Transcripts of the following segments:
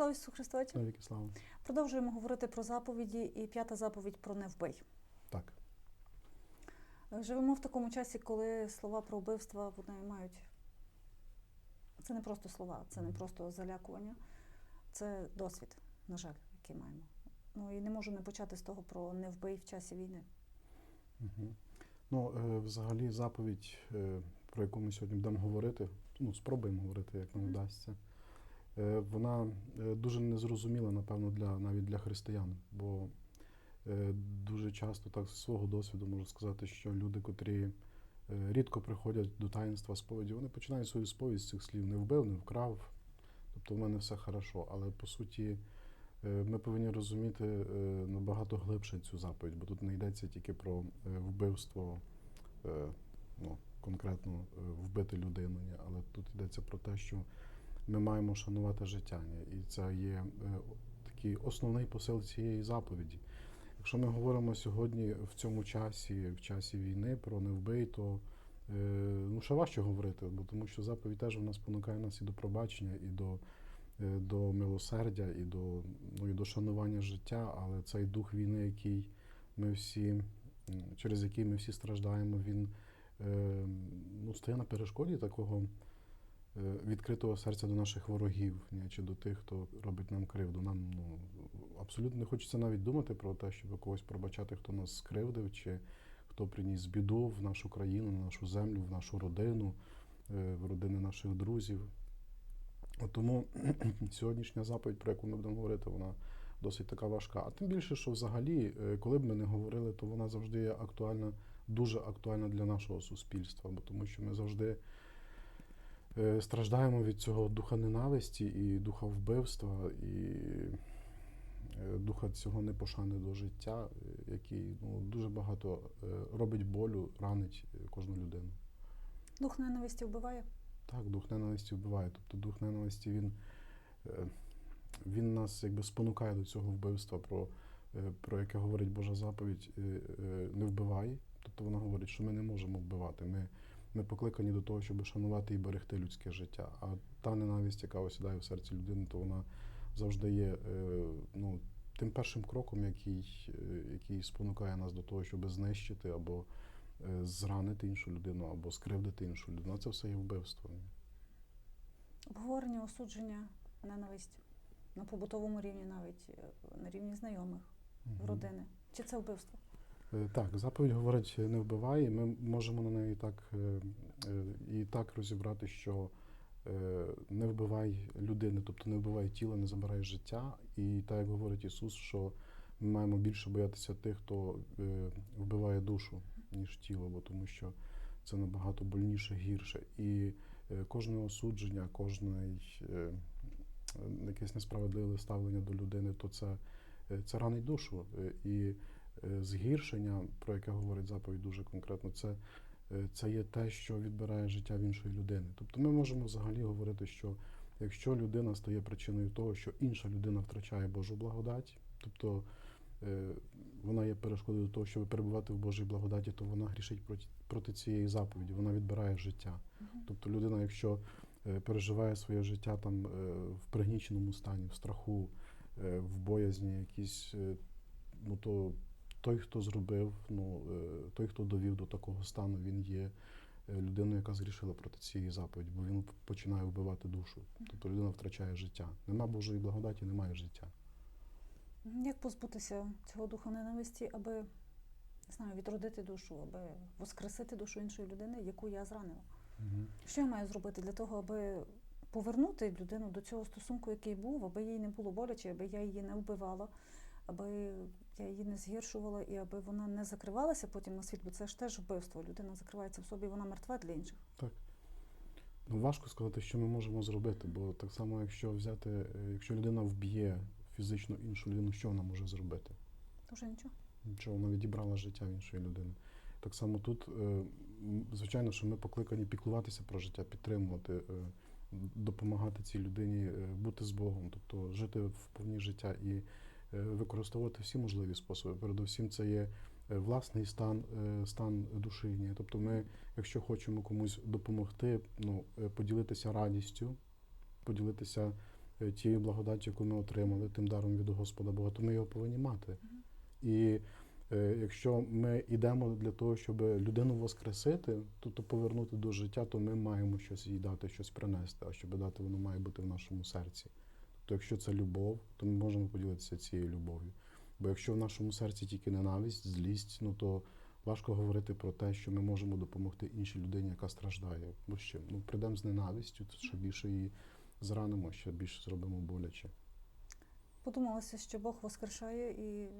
Слава Ісусу Христу! Навіки слава. Продовжуємо говорити про заповіді і п'ята заповідь про не вбий. Так. Живемо в такому часі, коли слова про вбивства вони мають. Це не просто слова, це не просто залякування, це досвід, на жаль, який маємо. Ну і не можу не почати з того про не вбий в часі війни. Угу. Ну, е, взагалі, заповідь, е, про яку ми сьогодні будемо говорити, ну, спробуємо говорити, як нам вдасться. Е, Вона е, дуже незрозуміла, напевно, для, навіть для християн. Бо е, дуже часто, так з свого досвіду можу сказати, що люди, котрі рідко приходять до таїнства сповіді, вони починають свою сповідь з цих слів не вбив, не вкрав. Тобто в мене все хорошо. Але по суті, ми повинні розуміти набагато глибше цю заповідь, бо тут не йдеться тільки про вбивство, ну, конкретно вбити людину, але тут йдеться про те, що ми маємо шанувати життя. І це є е, такий основний посил цієї заповіді. Якщо ми говоримо сьогодні в цьому часі, в часі війни про не вбий, то е, ну, ще важче говорити, бо тому що заповідь теж вона спонукає нас і до пробачення, і до, е, до милосердя, і до, ну, і до шанування життя, але цей дух війни, який ми всі, через який ми всі страждаємо, він ну, стає на перешкоді такого відкритого серця до наших ворогів, ні, чи до тих, хто робить нам кривду. Нам ну, абсолютно не хочеться навіть думати про те, щоб когось пробачати, хто нас скривдив, чи хто приніс біду в нашу країну, на нашу землю, в нашу родину, е, в родини наших друзів. От Тому сьогоднішня заповідь, про яку ми будемо говорити, вона досить така важка. А тим більше, що взагалі, е, коли б ми не говорили, то вона завжди є актуальна, дуже актуальна для нашого суспільства, бо тому що ми завжди е, страждаємо від цього духа ненависті і духа вбивства, і е, духа цього непошани до життя, е, який ну, дуже багато е, робить болю, ранить е, кожну людину. Дух ненависті вбиває. Так, дух ненависті вбиває. Тобто дух ненависті він, е, він нас якби спонукає до цього вбивства, про, е, про яке говорить Божа заповідь, е, е, не вбивай. Тобто вона говорить, що ми не можемо вбивати. Ми, ми покликані до того, щоб шанувати і берегти людське життя. А та ненависть, яка осідає в серці людини, то вона завжди є е, ну, тим першим кроком, який, е, який спонукає нас до того, щоб знищити або е, зранити іншу людину, або скривдити іншу людину. Це все є вбивство. Обговорення, осудження, ненависть на побутовому рівні, навіть на рівні знайомих, Мгм. родини. Чи це вбивство? Е, Так, заповідь говорить не вбивай, і ми можемо на неї так, е, е, і так розібрати, що не вбивай людини, тобто не вбивай тіло, не забирай життя. І так як говорить Ісус, що ми маємо більше боятися тих, хто вбиває душу, ніж тіло, бо тому що це набагато больніше, гірше. І кожне осудження, кожне якесь несправедливе ставлення до людини, то це, це ранить душу. І згіршення, про яке говорить заповідь дуже конкретно, це, е, це є те, що відбирає життя в іншої людини. Тобто ми можемо взагалі говорити, що якщо людина стає причиною того, що інша людина втрачає Божу благодать, тобто е, вона є перешкодою до того, щоб перебувати в Божій благодаті, то вона грішить проти, проти цієї заповіді, вона відбирає життя. Тобто людина, якщо е, переживає своє життя там е, в пригніченому стані, в страху, е, в боязні якісь, е, ну то той, хто зробив, ну е, той, хто довів до такого стану, він є е, людиною, яка згрішила проти цієї заповіді, бо він починає вбивати душу. Тобто людина втрачає життя. Нема Божої благодаті, немає життя. Як позбутися цього духа ненависті, аби не знаю, відродити душу, аби воскресити душу іншої людини, яку я зранила? Що я маю зробити для того, аби повернути людину до цього стосунку, який був, аби їй не було боляче, аби я її не вбивала, аби я її не згіршувала і аби вона не закривалася потім на світ, бо це ж теж вбивство. Людина закривається в собі, вона мертва для інших. Так. Ну, важко сказати, що ми можемо зробити, бо так само, якщо взяти, е, якщо людина вб'є фізично іншу людину, що вона може зробити? Дуже нічого. Нічого, вона відібрала життя в іншої людини. Так само тут, е, звичайно, що ми покликані піклуватися про життя, підтримувати, е, допомагати цій людині бути з Богом, тобто жити в повні життя і використовувати всі можливі способи. Передусім, це є е, власний стан, е, стан душі. Тобто, ми, якщо хочемо комусь допомогти, ну, е, поділитися радістю, поділитися е, тією благодаттю, яку ми отримали, тим даром від Господа Бога, то ми його повинні мати. І е, якщо ми йдемо для того, щоб людину воскресити, тобто повернути до життя, то ми маємо щось їй дати, щось принести. А щоб дати, воно має бути в нашому серці. Тобто, якщо це любов, то ми можемо поділитися цією любов'ю. Бо якщо в нашому серці тільки ненависть, злість, ну то важко говорити про те, що ми можемо допомогти іншій людині, яка страждає. Бо ще ну прийдемо з ненавистю, то ще більше її зранимо, ще більше зробимо боляче. Подумалося, що Бог воскрешає, і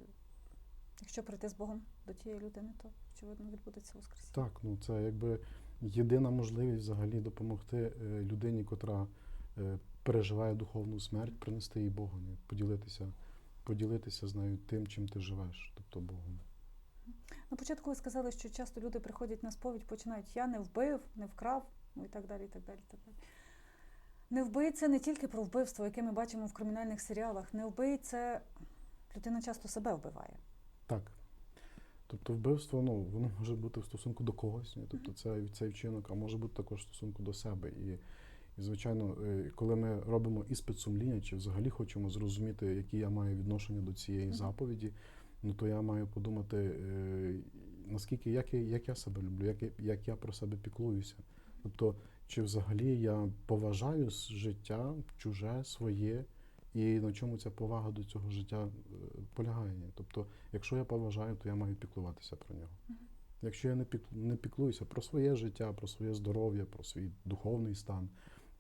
якщо прийти з Богом до тієї людини, то очевидно відбудеться воскресіння. Так, ну це якби єдина можливість взагалі допомогти е, людині, котра е, переживає духовну смерть, принести їй Бога, ну, поділитися, поділитися з нею тим, чим ти живеш, тобто Богом. На початку ви сказали, що часто люди приходять на сповідь, починають я не вбив, не вкрав, ну і так далі. і так далі, і так далі. Не вбий це не тільки про вбивство, яке ми бачимо в кримінальних серіалах. Не вбий це людина часто себе вбиває. Так. Тобто вбивство, ну, воно може бути в стосунку до когось, ні? тобто це цей вчинок, а може бути також в стосунку до себе. І, і звичайно, е, коли ми робимо іспит сумління, чи взагалі хочемо зрозуміти, які я маю відношення до цієї заповіді, ну то я маю подумати, е, наскільки як я, як я себе люблю, як я, як я про себе піклуюся. Тобто, чи взагалі я поважаю життя чуже, своє, і на чому ця повага до цього життя е, полягає. Тобто, якщо я поважаю, то я маю піклуватися про нього. Якщо я не піклуюся про своє життя, про своє здоров'я, про свій духовний стан,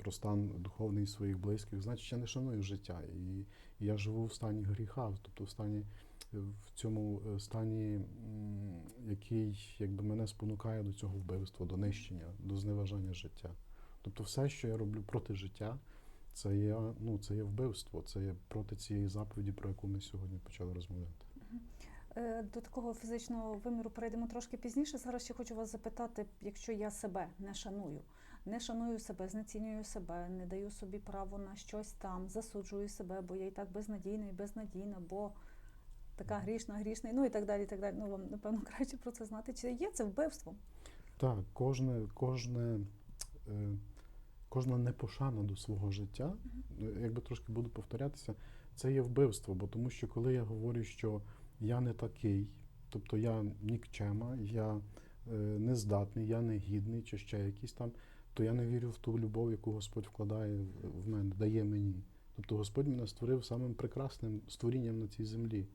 про стан духовний своїх близьких, значить я не шаную життя. І, я живу в стані гріха, тобто в стані в цьому е, стані, який якби мене спонукає до цього вбивства, до нищення, до зневажання життя. Тобто, все, що я роблю проти життя, це є, ну, це є вбивство, це є проти цієї заповіді, про яку ми сьогодні почали розмовляти. Е, До такого фізичного виміру перейдемо трошки пізніше. Зараз ще хочу вас запитати, якщо я себе не шаную, не шаную себе, знецінюю себе, не даю собі право на щось там, засуджую себе, бо я і так безнадійна і безнадійна, бо така грішна, грішна, ну і так далі. і так далі. Ну вам напевно краще про це знати. Чи є це вбивством? Так, кожне, кожне, е, кожна непошана до свого життя, ну, якби трошки буду повторятися, це є вбивство. Бо тому що коли я говорю, що я не такий, тобто я нікчема, я е, нездатний, я негідний, чи ще якийсь там, то я не вірю в ту любов, яку Господь вкладає в- мене, дає мені. Тобто Господь мене створив самим прекрасним створінням на цій землі.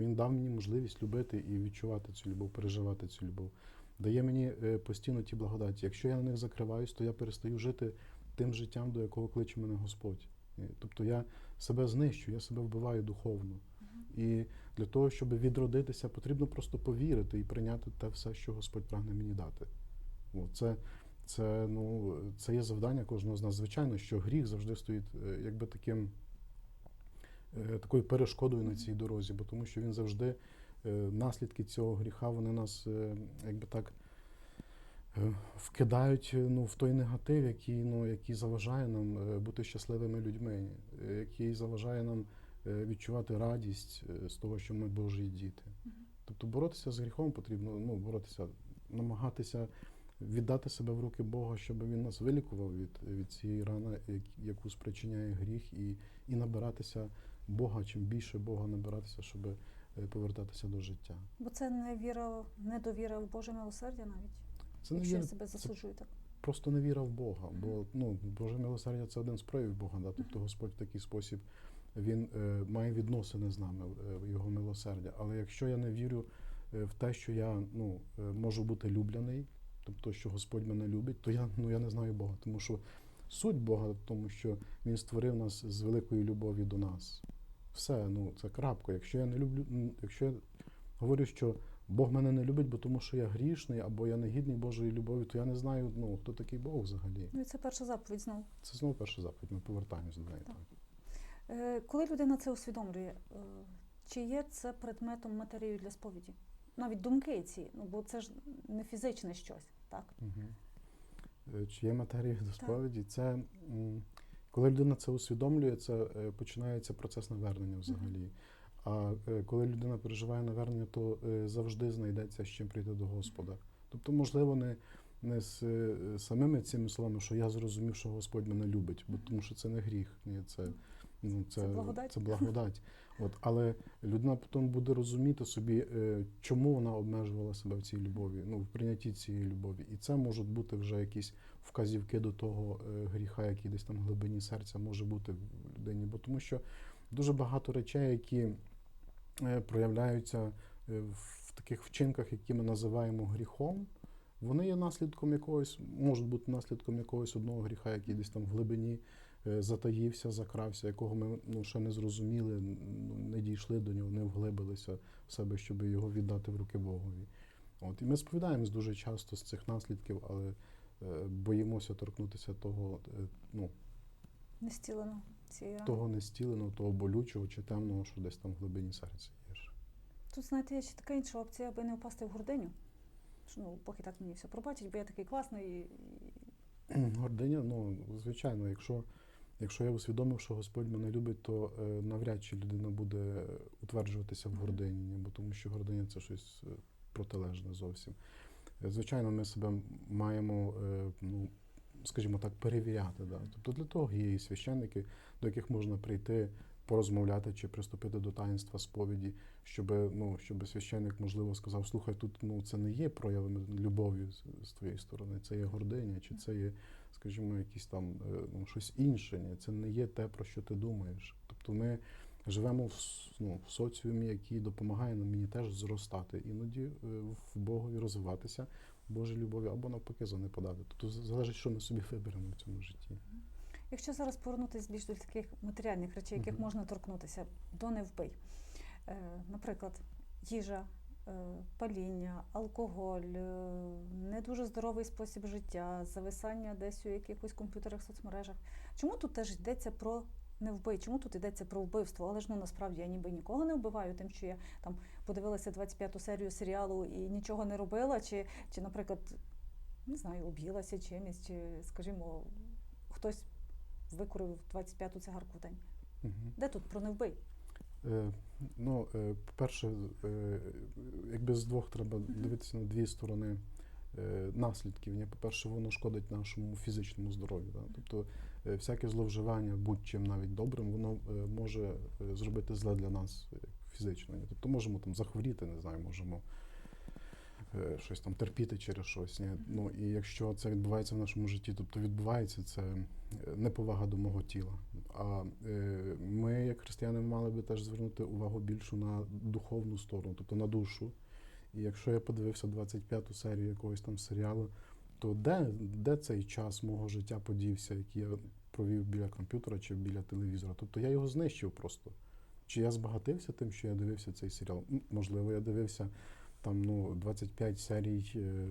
Він дав мені можливість любити і відчувати цю любов, переживати цю любов дає мені е, постійно ті благодаті. Якщо я на них закриваюсь, то я перестаю жити тим життям, до якого кличе мене Господь. Тобто я себе знищу, я себе вбиваю духовно. І для того, щоб відродитися, потрібно просто повірити і прийняти те все, що Господь прагне мені дати. Це, це, ну, це є завдання кожного з нас. Звичайно, що гріх завжди стоїть е, якби таким, е, такою перешкодою на цій дорозі, бо тому що він завжди е, наслідки цього гріха вони нас якби так вкидають ну, в той негатив, який, ну, який заважає нам бути щасливими людьми, який заважає нам відчувати радість з того, що ми Божі діти. Тобто боротися з гріхом потрібно, ну, боротися, намагатися віддати себе в руки Бога, щоб він нас вилікував від, від цієї рани, як- яку спричиняє гріх, і, і набиратися Бога, чим більше Бога набиратися, щоб е, повертатися до життя. Бо це не віра, недовіра в Боже милосердя навіть. Це не якщо я себе засуджую так. просто не віра в Бога. Бо ну, Боже милосердя це один з проявів Бога. Да? Тобто Господь в такий спосіб він е, має відносини з нами, е, його милосердя. Але якщо я не вірю е, в те, що я ну, е, можу бути любляний, тобто, що Господь мене любить, то я, ну, я не знаю Бога. Тому що суть Бога в тому, що Він створив нас з великої любові до нас. Все, ну це крапка. Якщо я не люблю, якщо я говорю, що Бог мене не любить, бо тому що я грішний або я не гідний Божої любові, то я не знаю, ну хто такий Бог взагалі. Ну і це перша заповідь знову. Це знову перша заповідь, ми повертаємось до неї. Так. Так. Е, Коли людина це усвідомлює, е, чи є це предметом матерію для сповіді? Навіть думки ці, ну бо це ж не фізичне щось, так? Угу. Чи є матерія до сповіді? Це коли людина це усвідомлює, це е, починається процес навернення взагалі. А е, коли людина переживає навернення, то завжди знайдеться з чим прийти до Господа. Тобто, можливо, не, не з самими цими словами, що я зрозумів, що Господь мене любить, бо тому що це не гріх. Ні, це, Ну, це, Це благодать. Це благодать. От, але людина потім буде розуміти собі, е, чому вона обмежувала себе в цій любові, ну, в прийнятті цієї любові. І це можуть бути вже якісь вказівки до того е, гріха, який десь там в глибині серця може бути в людині. Бо тому що дуже багато речей, які е, проявляються в таких вчинках, які ми називаємо гріхом, вони є наслідком якогось, можуть бути наслідком якогось одного гріха, який десь там в глибині затаївся, закрався, якого ми ну, ще не зрозуміли, ну, не дійшли до нього, не вглибилися в себе, щоб його віддати в руки Богові. От, і ми сповідаємось дуже часто з цих наслідків, але е, боїмося торкнутися того, е, ну, Не стілено цієї того нестіленого, того болючого чи темного, що десь там в глибині серця є. Тут, знаєте, є ще така інша опція, аби не впасти в гординю. Що, ну, поки так мені все пробачить, бо я такий класний. і- Гординя, ну, звичайно, якщо, якщо я усвідомив, що Господь мене любить, то е, навряд чи людина буде утверджуватися в Мгм. гордині, бо тому що гординя це щось е, протилежне зовсім. Е, Звичайно, ми себе маємо, ну, скажімо так, перевіряти. Да? Тобто для того є і священники, до яких можна прийти, порозмовляти чи приступити до таїнства сповіді, щоб, ну, щоб священник, можливо, сказав, слухай, тут ну, це не є проявами любові з, з твоєї сторони, це є гординя, чи це є, скажімо, якісь там е, ну, щось інше. Ні? Це не є те, про що ти думаєш. Тобто ми живемо в, ну, в соціумі, який допомагає нам мені теж зростати, іноді е, в Богові розвиватися, Божій любові, або навпаки занепадати. Тобто залежить, що ми собі виберемо в цьому житті. Якщо зараз повернутися більш до таких матеріальних речей, яких Мгм. можна торкнутися, до не вбий. Е, наприклад, їжа, паління, алкоголь, е, не дуже здоровий спосіб життя, зависання десь у якихось комп'ютерах, соцмережах. Чому тут теж йдеться про не вбий? Чому тут йдеться про вбивство? Але ж ну насправді я ніби нікого не вбиваю, тим, що я там подивилася 25-ту серію серіалу і нічого не робила, чи, чи наприклад, не знаю, об'їлася чимось, чи, скажімо, хтось викурив 25-ту цигарку в день. Угу. Де тут про не вбий? Е, ну, е, по-перше, е, якби з двох треба дивитися на дві сторони наслідків. По-перше, воно шкодить нашому фізичному здоров'ю. Да? Тобто всяке зловживання будь-чим навіть добрим, воно може зробити зле для нас фізично. Тобто можемо там захворіти, не знаю, можемо щось там терпіти через щось. Ні? Ну, і якщо це відбувається в нашому житті, тобто відбувається це е, неповага до мого тіла. А е, ми, як християни, мали би теж звернути увагу більшу на духовну сторону, тобто на душу. І якщо я подивився 25-ту серію якогось там серіалу, то де, де цей час мого життя подівся, який я провів біля комп'ютера чи біля телевізора? Тобто я його знищив просто. Чи я збагатився тим, що я дивився цей серіал? Можливо, я дивився там ну, 25 серій е,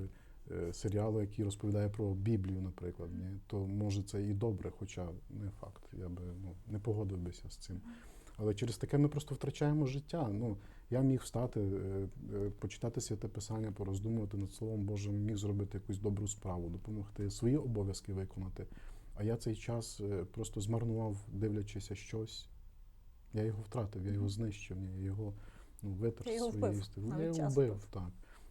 е, серіалу, який розповідає про Біблію, наприклад. Ні? То може це і добре, хоча не факт. Я би ну, не погодив бися з цим. Але через таке ми просто втрачаємо життя. Ну, я міг встати, е, е, почитати святе писання, пороздумувати над Словом Божим, міг зробити якусь добру справу, допомогти свої обов'язки виконати. А я цей час просто змарнував, дивлячися щось. Я його втратив, я його знищив, я його ну, витер Я його своєї вбив, сторони. навіть Я його час вбив, вбив. так.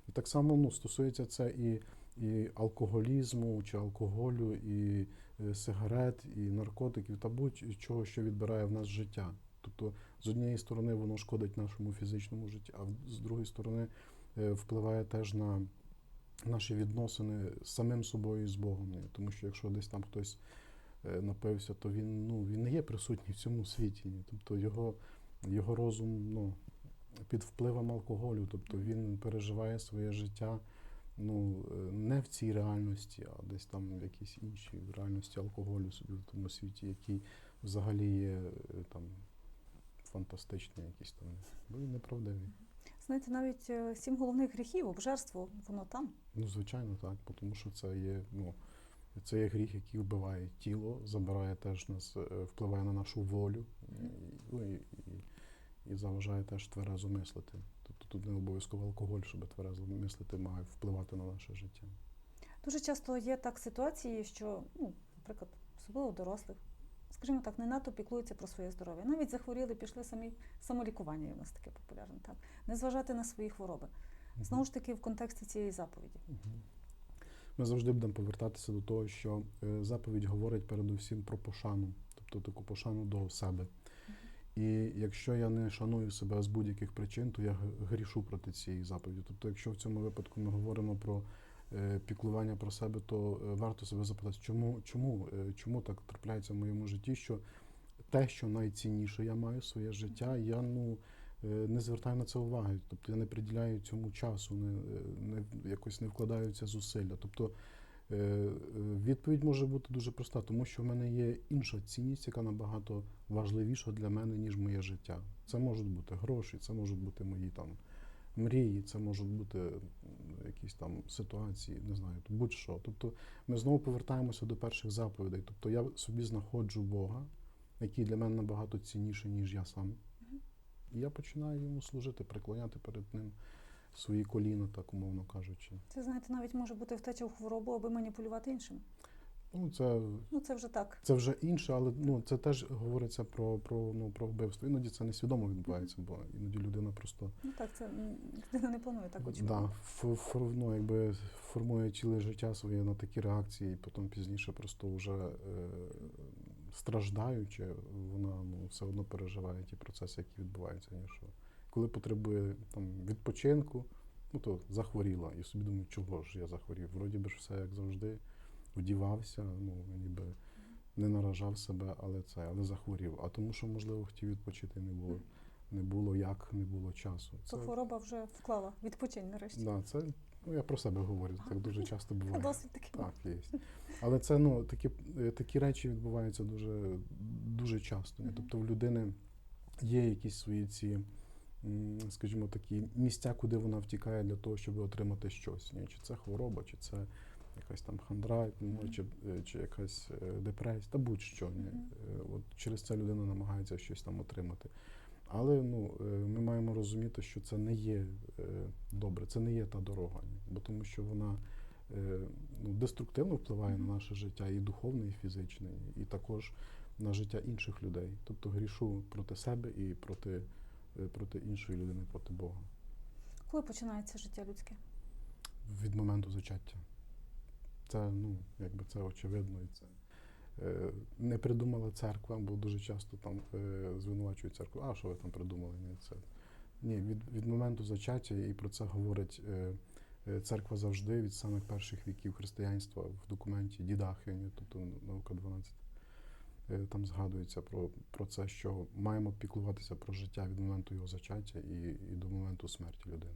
І так само ну, стосується це і, і алкоголізму, чи алкоголю, і е, сигарет, і наркотиків, та будь-чого, що відбирає в нас життя. Тобто, з однієї сторони, воно шкодить нашому фізичному житті, а з другої сторони е, впливає теж на наші відносини з самим собою і з Богом. Тому що якщо десь там хтось е, напився, то він, ну, він не є присутній в цьому світі. Тобто його, його розум ну, під впливом алкоголю, тобто він переживає своє життя ну, е, не в цій реальності, а десь там в якійсь іншій в реальності алкоголю собі в тому світі, який взагалі є е, там фантастичний, якийсь там, ну і неправдивий. Знаєте, навіть е, сім головних гріхів, обжерство, воно там. Ну, звичайно, так, тому що це є, ну, це є гріх, який вбиває тіло, забирає теж нас, впливає на нашу волю. І, ну, і, і, і заважає теж тверезо мислити. Тобто тут не обов'язково алкоголь, щоб тверезо мислити, має впливати на наше життя. Дуже часто є так ситуації, що, ну, наприклад, особливо дорослих, скажімо так, не надто піклуються про своє здоров'я. Навіть захворіли, пішли самі самолікування, є у нас таке популярне, так. Не зважати на свої хвороби. Знову ж таки, в контексті цієї заповіді. Ми завжди будемо повертатися до того, що е, заповідь говорить передусім про пошану, тобто таку пошану до себе. І якщо я не шаную себе з будь-яких причин, то я грішу проти цієї заповіді. Тобто, якщо в цьому випадку ми говоримо про е, піклування про себе, то е, варто себе запитати, чому, чому, е, чому так трапляється в моєму житті, що те, що найцінніше я маю, своє життя, я ну, не звертаю на це уваги. Тобто я не приділяю цьому часу, не, не, якось не вкладаю це зусилля. Тобто відповідь може бути дуже проста, тому що в мене є інша цінність, яка набагато важливіша для мене, ніж моє життя. Це можуть бути гроші, це можуть бути мої там мрії, це можуть бути якісь там ситуації, не знаю, будь-що. Тобто ми знову повертаємося до перших заповідей. Тобто я собі знаходжу Бога, який для мене набагато цінніший, ніж я сам. І я починаю йому служити, преклоняти перед ним свої коліна, так умовно кажучи. Це, знаєте, навіть може бути втеча в хворобу, аби маніпулювати іншим. Ну, це, Ну, це вже так. це вже інше, але ну, це теж говориться про, про, ну, про вбивство. Іноді це несвідомо відбувається, бо іноді людина просто Ну так, це людина не планує так очевидно. да, фор- ну, якби формує ціле життя своє на такі реакції, і потім пізніше просто вже е, страждаючи, вона ну, все одно переживає ті процеси, які відбуваються. Ніж. Коли потребує там, відпочинку, ну то захворіла. І собі думаю, чого ж я захворів? Вроді би ж все як завжди, вдівався, ну ніби не наражав себе, але це, але захворів. А тому, що, можливо, хотів відпочити, не було. Не було як, не було часу. То хвороба вже вклала. Відпочинь нарешті. Да, це ну я про себе говорю, так дуже часто буває. Досвід такий. Так, є. Але це ну такі, е, такі речі відбуваються дуже, дуже часто. Тобто в людини є якісь свої ці, скажімо, такі місця, куди вона втікає для того, щоб отримати щось. Ні? Чи це хвороба, чи це якась там хандра, чи, е, чи якась е, депресія, та будь-що. Е, От через це людина намагається щось там отримати. Але ну, ми маємо розуміти, що це не є добре, це не є та дорога, бо тому що вона ну, деструктивно впливає на наше життя і духовне, і фізичне, і також на життя інших людей. Тобто грішу проти себе і проти, проти іншої людини, проти Бога Коли починається життя людське? від моменту зачаття. Це, ну, якби це очевидно і це. е, Не придумала церква, бо дуже часто там е, звинувачують церкву, а що ви там придумали? Ні, це. Ні, від, від моменту зачаття, і про це говорить е, е, церква завжди від самих перших віків християнства в документі Дідахіні, тобто наука 12. Е, Там згадується про, про це, що маємо піклуватися про життя від моменту його зачаття і, і до моменту смерті людини.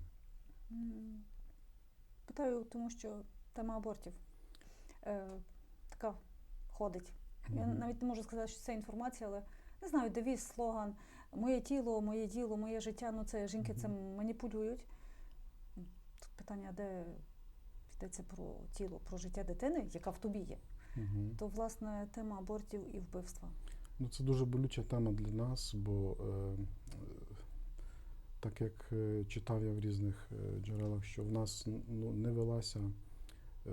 Питаю, тому що тема абортів е, така ходить. Я навіть не можу сказати, що це інформація, але не знаю, девіз, слоган Моє тіло, моє діло, моє життя. Ну це жінки Мгм. цим маніпулюють. Тут питання, де йдеться про тіло, про життя дитини, яка в тобі є, Мгм. то власне тема абортів і вбивства. Ну, це дуже болюча тема для нас, бо е, е, так як е, читав я в різних е, джерелах, що в нас ну, не велася е,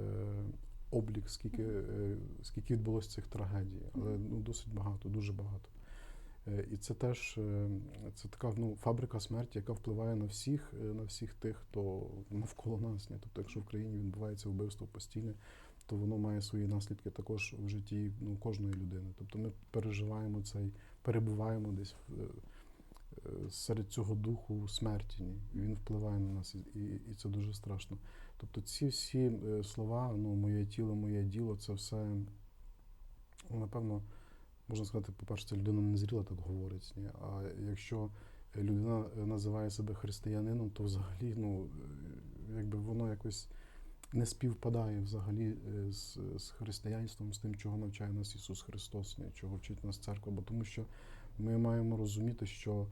облік, скільки, е, скільки відбулося цих трагедій, але ну, досить багато, дуже багато. Е, І це теж е, це така ну, фабрика смерті, яка впливає на всіх, е, на всіх тих, хто навколо нас. Ні? Тобто, якщо в країні відбувається вбивство постійне, то воно має свої наслідки також в житті ну, кожної людини. Тобто ми переживаємо цей, перебуваємо десь е, е, серед цього духу смерті. Він впливає на нас, і, і це дуже страшно. Тобто ці всі е, слова, ну, моє тіло, моє діло, це все, напевно, можна сказати, по-перше, це людина не зріла так говорить. Ні? А якщо людина називає себе християнином, то взагалі, ну, якби воно якось не співпадає взагалі е, з, з християнством, з тим, чого навчає нас Ісус Христос, чого вчить нас церква. Бо тому що ми маємо розуміти, що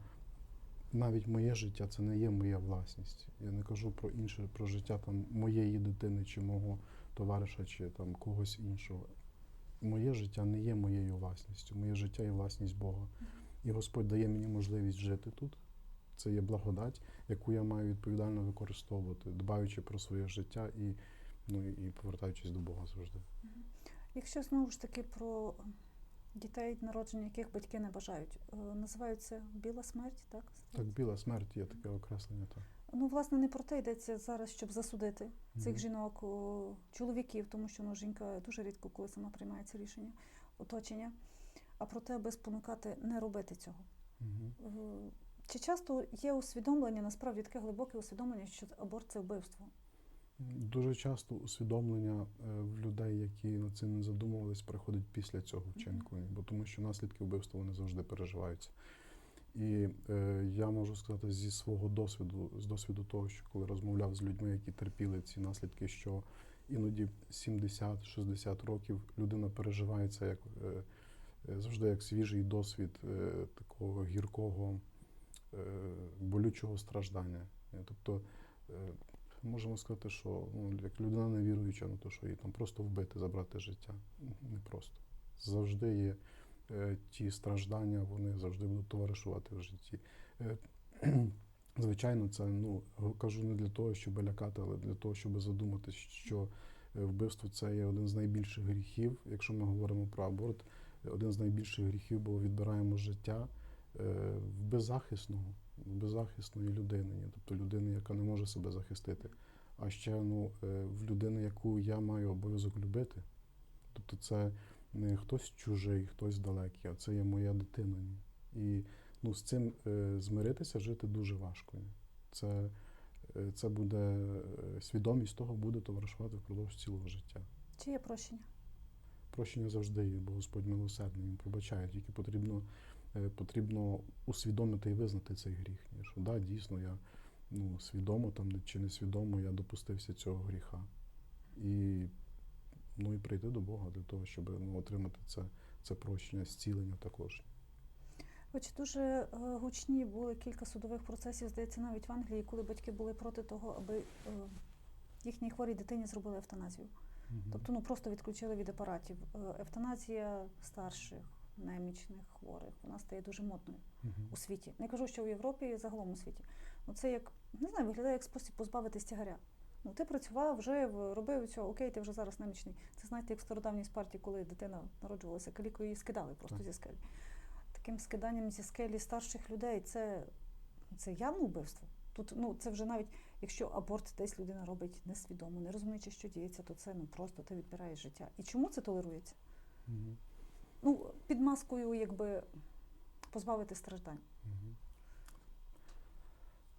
навіть моє життя це не є моя власність. Я не кажу про інше, про життя там моєї дитини чи мого товариша, чи там когось іншого. Моє життя не є моєю власністю. Моє життя є власність Бога. І Господь дає мені можливість жити тут. Це є благодать, яку я маю відповідально використовувати, дбаючи про своє життя і, ну, і повертаючись до Бога завжди. Якщо знову ж таки про дітей, народження яких батьки не бажають, е, називаються біла смерть, так? Так, біла смерть є таке окреслення. Так. Ну, власне, не про те йдеться зараз, щоб засудити цих Мгм. жінок, чоловіків, тому що ну, жінка дуже рідко коли сама приймає це рішення, оточення, а про те, аби спонукати не робити цього. Мгм. Е, Чи часто є усвідомлення, насправді таке глибоке усвідомлення, що аборт це вбивство? Дуже часто усвідомлення е, в людей, які над цим не задумувались, приходить після цього вчинку, бо тому що наслідки вбивства вони завжди переживаються. І е, я можу сказати зі свого досвіду, з досвіду того, що коли розмовляв з людьми, які терпіли ці наслідки, що іноді 70-60 років людина переживає це як е, е, завжди як свіжий досвід е, такого гіркого, болючого страждання. Е, Тобто е, можемо сказати, що ну, як людина невіруюча, ну то що її там просто вбити, забрати життя. Не просто. Завжди є е, ті страждання, вони завжди будуть товаришувати в житті. Е, звичайно, це ну кажу не для того, щоб лякати, але для того, щоб задуматися, що е, вбивство це є один з найбільших гріхів. Якщо ми говоримо про аборт, е, один з найбільших гріхів, бо відбираємо життя е, в беззахисного, в беззахисної людини, тобто людини, яка не може себе захистити. А ще ну, е, в людини, яку я маю обов'язок любити. Тобто це не хтось чужий, хтось далекий, а це є моя дитина. І ну, з цим е, змиритися, жити дуже важко. Це, е, це буде е, свідомість того буде товаришувати впродовж цілого життя. Чи є прощення? Прощення завжди є, бо Господь милосердний, він пробачає. Тільки потрібно, е, потрібно усвідомити і визнати цей гріх. Що да, дійсно, я ну, свідомо там чи несвідомо я допустився цього гріха. І, ну, і прийти до Бога для того, щоб ну, отримати це, це прощення, зцілення також. Хоч дуже е, гучні були кілька судових процесів, здається, навіть в Англії, коли батьки були проти того, аби е, їхній хворій дитині зробили евтаназію. Тобто ну просто відключили від апаратів. Е, Евтаназія старших, немічних, хворих, вона стає дуже модною Мгм. у світі. Не кажу, що в Європі і загалом у світі. Ну це як не знаю, виглядає як спосіб позбавитись тягаря. Ну ти працював, жив, робив цього, окей, ти вже зараз немічний. Це знаєте, як в стародавній спарті, коли дитина народжувалася, калікою її скидали просто Так. зі скелі. Таким скиданням зі скелі старших людей це, це явне вбивство. Тут ну це вже навіть якщо аборт десь людина робить несвідомо, не розуміючи, що діється, то це ну просто ти відбираєш життя. І чому це толерується? Мгм. Ну, під маскою, якби позбавити страждань.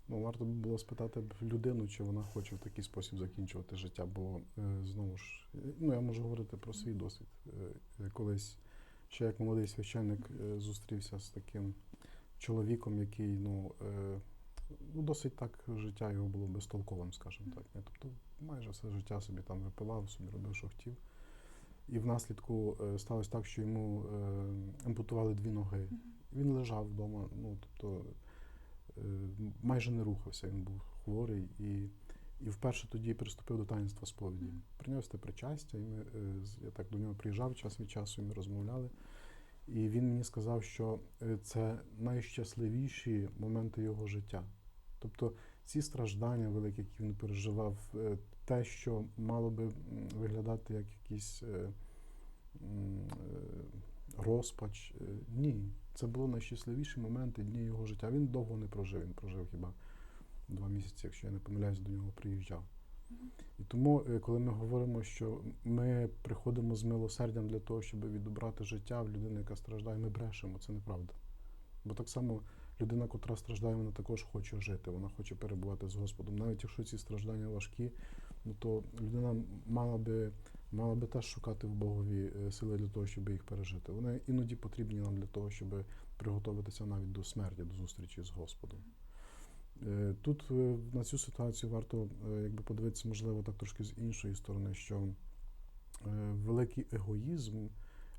Ну, варто було спитати людину, чи вона хоче в такий спосіб закінчувати життя, бо е, знову ж, е, ну я можу говорити про свій досвід. Е, Колись ще як молодий священник зустрівся з таким чоловіком, який ну, ну, досить так життя його було безтолковим, скажімо так. Тобто майже все життя собі там випивав, собі робив, що хотів. І внаслідку е, сталося так, що йому е, ампутували дві ноги. Він лежав вдома, ну тобто е, майже не рухався, він був хворий і, і вперше тоді приступив до таїнства сповіді. Прийняв те причастя, і ми, я так до нього приїжджав час від часу, і ми розмовляли. І він мені сказав, що це найщасливіші моменти його життя. Тобто ці страждання великі, які він переживав, те, що мало би виглядати як якийсь е, е, розпач, е, ні. Це було найщасливіші моменти дні його життя. Він довго не прожив, він прожив хіба два місяці, якщо я не помиляюсь, до нього приїжджав. І тому, коли ми говоримо, що ми приходимо з милосердям для того, щоб відібрати життя в людини, яка страждає, ми брешемо, це неправда. Бо так само людина, котра страждає, вона також хоче жити, вона хоче перебувати з Господом. Навіть якщо ці страждання важкі, ну то людина мала би, мала би теж шукати в Богові е, сили для того, щоб їх пережити. Вони іноді потрібні нам для того, щоб приготуватися навіть до смерті, до зустрічі з Господом. Е, Тут е, на цю ситуацію варто якби подивитися, можливо, так трошки з іншої сторони, що великий егоїзм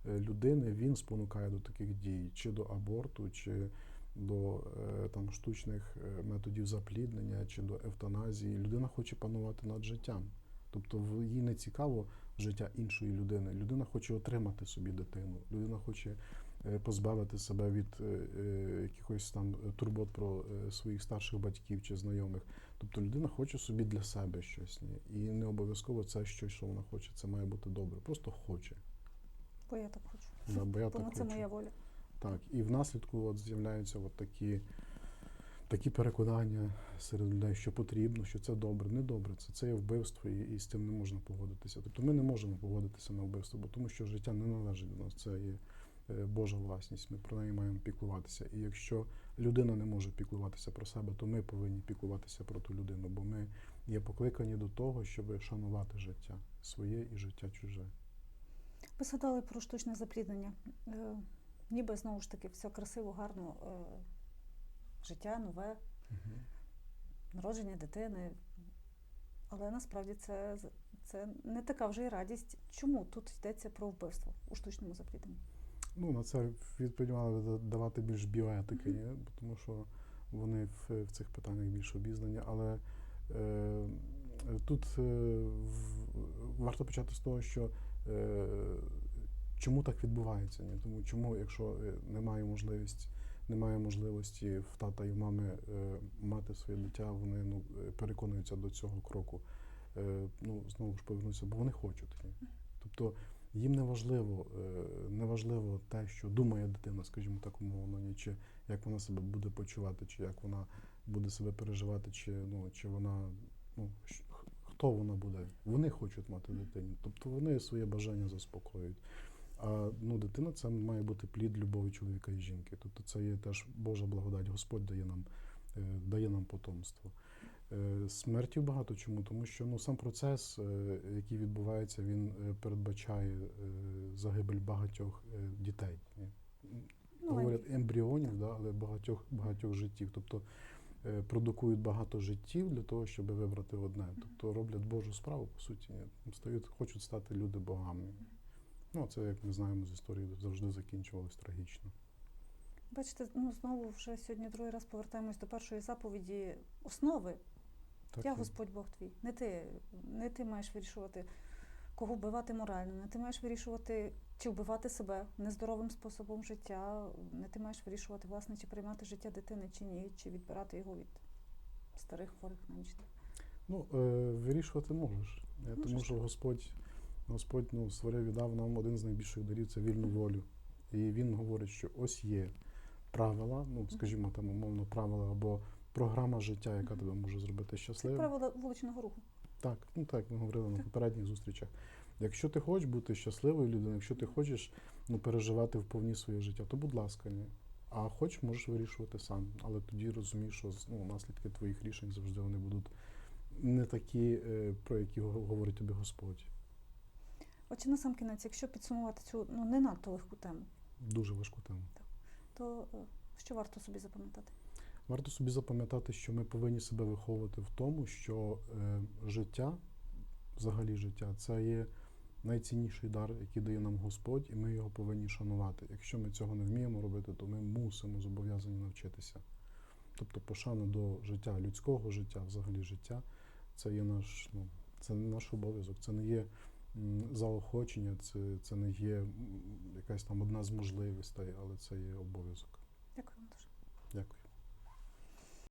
людини він спонукає до таких дій, чи до аборту, чи до е, там штучних е, методів запліднення, чи до евтаназії. Людина хоче панувати над життям. Тобто їй не цікаво життя іншої людини. Людина хоче отримати собі дитину. Людина хоче е, позбавити себе від якихось там турбот про своїх старших батьків чи знайомих. Тобто людина хоче собі для себе щось. Ні? І не обов'язково це щось, що вона хоче. Це має бути добре. Просто хоче. Бо я так хочу. Да, бо я Бо так це хочу. моя воля. Так, і внаслідку от з'являються от такі, такі переконання серед людей, що потрібно, що це добре, не добре. Це, це є вбивство, і, і з цим не можна погодитися. Тобто ми не можемо погодитися на вбивство, бо тому що життя не належить до нас. Це є е, Божа власність. Ми про неї маємо піклуватися. І якщо людина не може піклуватися про себе, то ми повинні піклуватися про ту людину, бо ми є покликані до того, щоб шанувати життя своє і життя чуже. Ви згадали про штучне запліднення. Ніби знову ж таки все красиво, гарно. Е, життя нове, народження дитини. Але насправді це, це не така вже й радість. Чому тут йдеться про вбивство у штучному заплідненні? Ну, на це відповідь мали давати більш біоетики, ні? Бо тому що вони в, в цих питаннях більш обізнані. Але е, тут е, в, варто почати з того, що е, чому так відбувається? Ні? Тому чому, якщо е, немає можливості, немає можливості в тата і в мами е, мати своє дитя, вони ну, е, переконуються до цього кроку. Ну, знову ж повернуся, бо вони хочуть. Ні? Тобто їм не важливо, не важливо те, що думає дитина, скажімо так умовно, ні, чи як вона себе буде почувати, чи як вона буде себе переживати, чи, ну, чи вона, ну, хто вона буде. Вони хочуть мати дитину. Тобто вони своє бажання заспокоюють. А ну, дитина це має бути плід любові чоловіка і жінки. Тобто це є теж Божа благодать. Господь дає нам, е, дає нам потомство. Е, Смертів багато чому, тому що ну, сам процес, е, який відбувається, він передбачає загибель багатьох дітей. Ну, Говорять ембріонів, да, але багатьох, багатьох життів. Тобто продукують багато життів для того, щоб вибрати одне. Тобто роблять Божу справу, по суті, стають, хочуть стати люди богами. Ну, це, як ми знаємо з історії, завжди закінчувалось трагічно. Бачите, ну знову вже сьогодні другий раз повертаємось до першої заповіді основи. Так, Я Господь Бог твій. Не ти, не ти маєш вирішувати, кого вбивати морально, не ти маєш вирішувати, чи вбивати себе нездоровим способом життя, не ти маєш вирішувати, власне, чи приймати життя дитини чи ні, чи відбирати його від старих хворих немічних. Ну, е, вирішувати можеш. Е, Тому що. Господь, Господь ну, створив і дав нам один з найбільших дарів це вільну волю. І він говорить, що ось є правила, ну, скажімо, там умовно правила або програма життя, яка тебе може зробити щасливим. правило вуличного руху. Так, ну так, ми говорили на попередніх зустрічах. Якщо ти хочеш бути щасливою людиною, якщо ти хочеш ну, переживати вповні своє життя, то будь ласка, ні. А хочеш, можеш вирішувати сам. Але тоді розумієш, що ну, наслідки твоїх рішень завжди вони будуть не такі, е, про які го- говорить тобі Господь. Отже, на сам кінець, якщо підсумувати цю ну не надто легку тему, Дуже важку тему. так. то е, що варто собі запам'ятати? Варто собі запам'ятати, що ми повинні себе виховувати в тому, що е, життя, взагалі життя, це є найцінніший дар, який дає нам Господь, і ми його повинні шанувати. Якщо ми цього не вміємо робити, то ми мусимо зобов'язані навчитися. Тобто пошана до життя, людського життя, взагалі життя, це є наш, ну, це не наш обов'язок, це не є заохочення, це, це не є якась там одна з можливостей, але це є обов'язок.